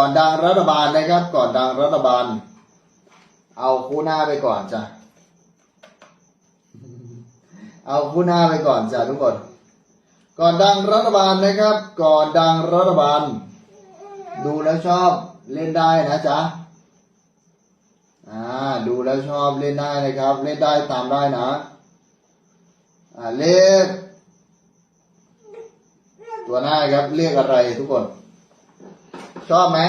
อนดังรัฐบาลนะครับ ก่อนดังรัฐบาล เอาคู่หน้าไปก่อนจ้ะเอาคู่หน้าไปก่อนจ้ะทุกคน ก่อนดังรัฐบาลนะครับ ก่อนดังรัฐบาล ดูแล้วชอบเล่นได้นะจ๊ะอ่าดูแล้วชอบเล่นได้นะครับ เล่นได้ตามได้นะอ่าเลขตัวหน้าครับเลขอะไรทุกคน ชอบไหม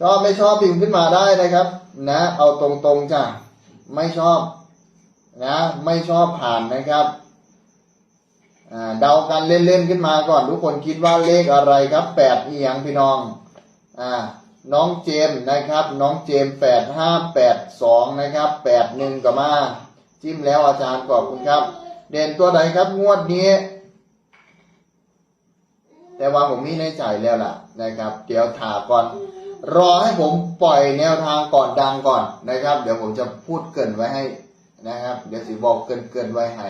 ชอบไม่ชอบพิมพ์ขึ้นมาได้นะครับ นะ เอาตรงๆจ้ะไม่ชอบ นะ ไม่ชอบผ่านนะครับอ่าเดากันเล่นๆขึ้นมาก่อน ทุกคนคิดว่าเลขอะไรครับแปดเอียงพี่น้องอ่าน้องเจมส์นะครับ น้องเจมแปดห้าแปดสองนะครับแปดหนึ่งก็มา จิ้มแล้วอาจารย์ขอบคุณครับ เด่นตัวไหนครับงวดนี้ แต่ว่าผมมีในใจแล้วล่ะนะครับ เดี๋ยวถาก่อน รอให้ผมปล่อยแนวทางก่อนดังก่อนนะครับ เดี๋ยวผมจะพูดเกินไว้ให้นะครับ เดี๋ยวสิบอกเกินเกินไว้ให้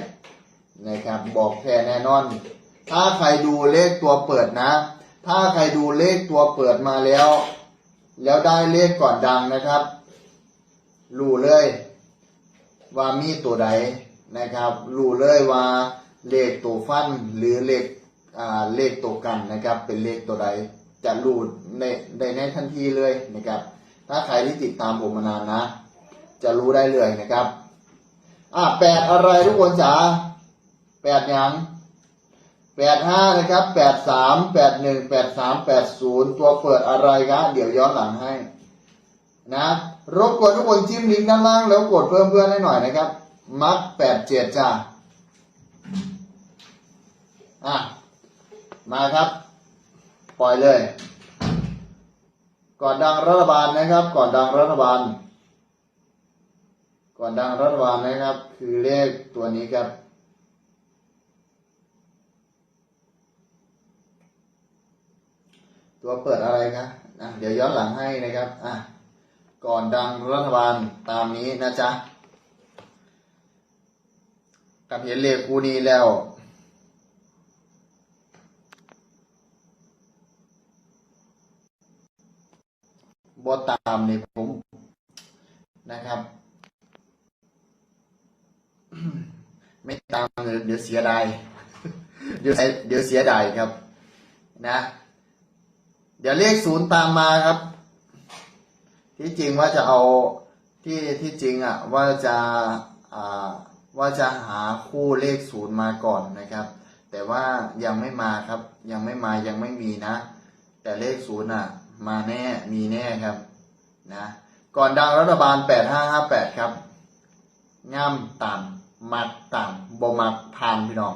นะครับ บอกแค่แน่นอน ถ้าใครดูเลขตัวเปิดนะ ถ้าใครดูเลขตัวเปิดมาแล้ว แล้วได้เลขก่อนดังนะครับ รู้เลย ว่ามีตัวใดนะครับ รู้เลยว่าเลขตัวฟันหรือเลข เลขตัวกันนะครับ เป็นเลขตัวใดจะรู้ในในในทันทีเลยนะครับ ถ้าใครที่ติดตามผมมานานนะ จะรู้ได้เลยนะครับ อะแปดอะไรทุกคนจ๋าแปดยังแปดห้านะครับแปดสามแปดหนึ่งแปดสามแปดศูนย์ตัวเปิดอะไรครับเดี๋ยวย้อนหลังให้นะรบกวนทุกคนจิ้มลิงก์ด้านล่างแล้วกดเพิ่มเพื่อนให้หน่อยนะครับ มักแปดเจ็ดจ้าอะ มาครับ ปล่อยเลย ก่อนดังรัฐบาลนะครับ ก่อนดังรัฐบาล ก่อนดังรัฐบาลนะครับ คือเลขตัวนี้ครับตัวเปิดอะไรครับอะเดี๋ยวย้อนหลังให้นะครับอะก่อนดังรัฐบาลตามนี้นะจ๊ะกับเห็นเลขคูนี้แล้ว บอตามนี่ผมนะครับ ไม่ตามเดี๋ยวเสียดายเดี๋ยวเดี๋ยวเสียดายครับ นะ เดี๋ยวเลขศูนย์ตามมาครับ ที่จริงว่าจะเอาที่ที่จริงอะว่าจะอ่าว่าจะหาคู่เลขศูนย์มาก่อนนะครับ แต่ว่ายังไม่มาครับ ยังไม่มายังไม่มีนะ แต่เลขศูนย์อะ มาแน่มีแน่ครับนะก่อนดังรัฐบาล 8558 ครับง่ำต่ำมัดต่ำบ่มักผ่านพี่น้อง